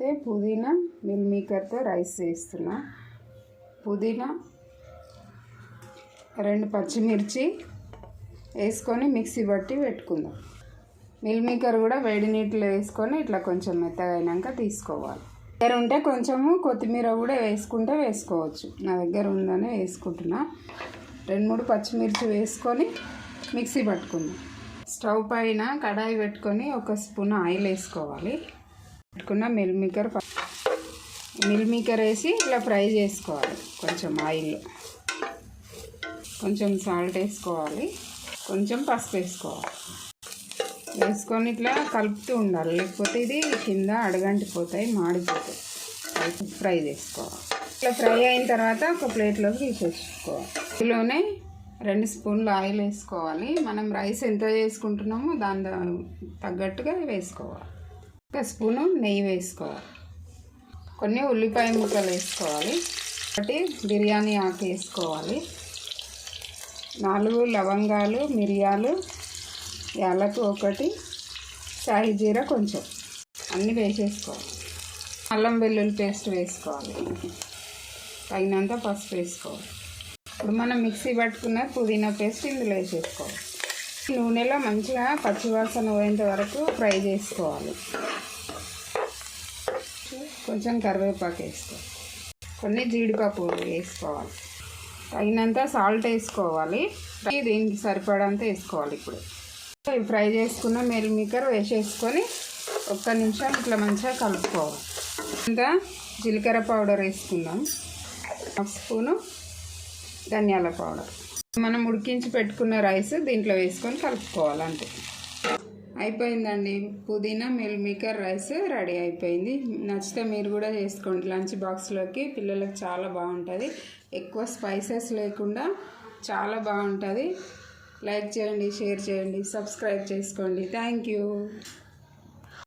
అయితే పుదీనా mill మేకర్తో rice చేస్తున్నా. పుదీనా రెండు పచ్చిమిర్చి వేసుకొని మిక్సీ బట్టి పెట్టుకుందాం. మిల్ మేకర్ కూడా వేడి నీటిలో వేసుకొని ఇట్లా కొంచెం మెత్తగా అయినాక తీసుకోవాలి. దగ్గర ఉంటే కొంచెము కొత్తిమీర కూడా వేసుకుంటే వేసుకోవచ్చు. నా దగ్గర ఉందని వేసుకుంటున్నా. రెండు మూడు పచ్చిమిర్చి వేసుకొని మిక్సీ పట్టుకుందాం. స్టవ్ పైన కడాయి పెట్టుకొని ఒక స్పూన్ ఆయిల్ వేసుకోవాలి. పెట్టుకున్న మిల్ మేకర్ మిల్ మేకర్ వేసి ఇట్లా ఫ్రై చేసుకోవాలి. కొంచెం ఆయిల్లో కొంచెం సాల్ట్ వేసుకోవాలి. కొంచెం పసుపు వేసుకోవాలి. వేసుకొని ఇట్లా కలుపుతూ ఉండాలి. లేకపోతే ఇది కింద అడగంటిపోతాయి మాడిపోతాయి. ఫ్రై చేసుకోవాలి. ఇట్లా ఫ్రై అయిన తర్వాత ఒక ప్లేట్లోకి తీసేసుకోవాలి. ఇందులోనే రెండు స్పూన్లు ఆయిల్ వేసుకోవాలి. మనం రైస్ ఎంత చేసుకుంటున్నామో దాని తగ్గట్టుగా వేసుకోవాలి. ఒక స్పూను నెయ్యి వేసుకోవాలి. కొన్ని ఉల్లిపాయ ముక్కలు వేసుకోవాలి. ఒకటి బిర్యానీ ఆకు వేసుకోవాలి. నాలుగు లవంగాలు మిరియాలు యాలకు ఒకటి సాయి జీర కొంచెం. అన్నీ వేసేసుకోవాలి. అల్లం వెల్లుల్లి పేస్ట్ వేసుకోవాలి. తగినంత పసుపు వేసుకోవాలి. ఇప్పుడు మనం మిక్సీ పట్టుకున్న పుదీనా పేస్ట్ ఇందులో వేసేసుకోవాలి. నూనెలో మంచిగా పచ్చివాసన పోయేంత వరకు ఫ్రై చేసుకోవాలి. కొంచెం కరివేపాకు వేసుకోవాలి. కొన్ని జీడిపప్పు వేసుకోవాలి. తగినంత సాల్ట్ వేసుకోవాలి. దీనికి సరిపడంత వేసుకోవాలి ఇప్పుడు. ఫ్రై చేసుకున్న మెల్ మీకర్ వేసేసుకొని ఒక్క నిమిషం ఇట్లా మంచిగా కలుపుకోవాలి. ఇంకా జీలకర్ర పౌడర్ వేసుకుందాం. ఒక స్పూను ధనియాల పౌడర్. మనం ఉడికించి పెట్టుకున్న రైస్ దీంట్లో వేసుకొని కలుపుకోవాలి అంతే. అయిపోయిందండి. పుదీనా మిల్ మేకర్ రైస్ రెడీ అయిపోయింది. నచ్చితే మీరు కూడా చేసుకోండి. లంచ్ బాక్స్లోకి పిల్లలకు చాలా బాగుంటుంది. ఎక్కువ స్పైసెస్ లేకుండా చాలా బాగుంటుంది. లైక్ చేయండి షేర్ చేయండి సబ్స్క్రైబ్ చేసుకోండి. Thank you.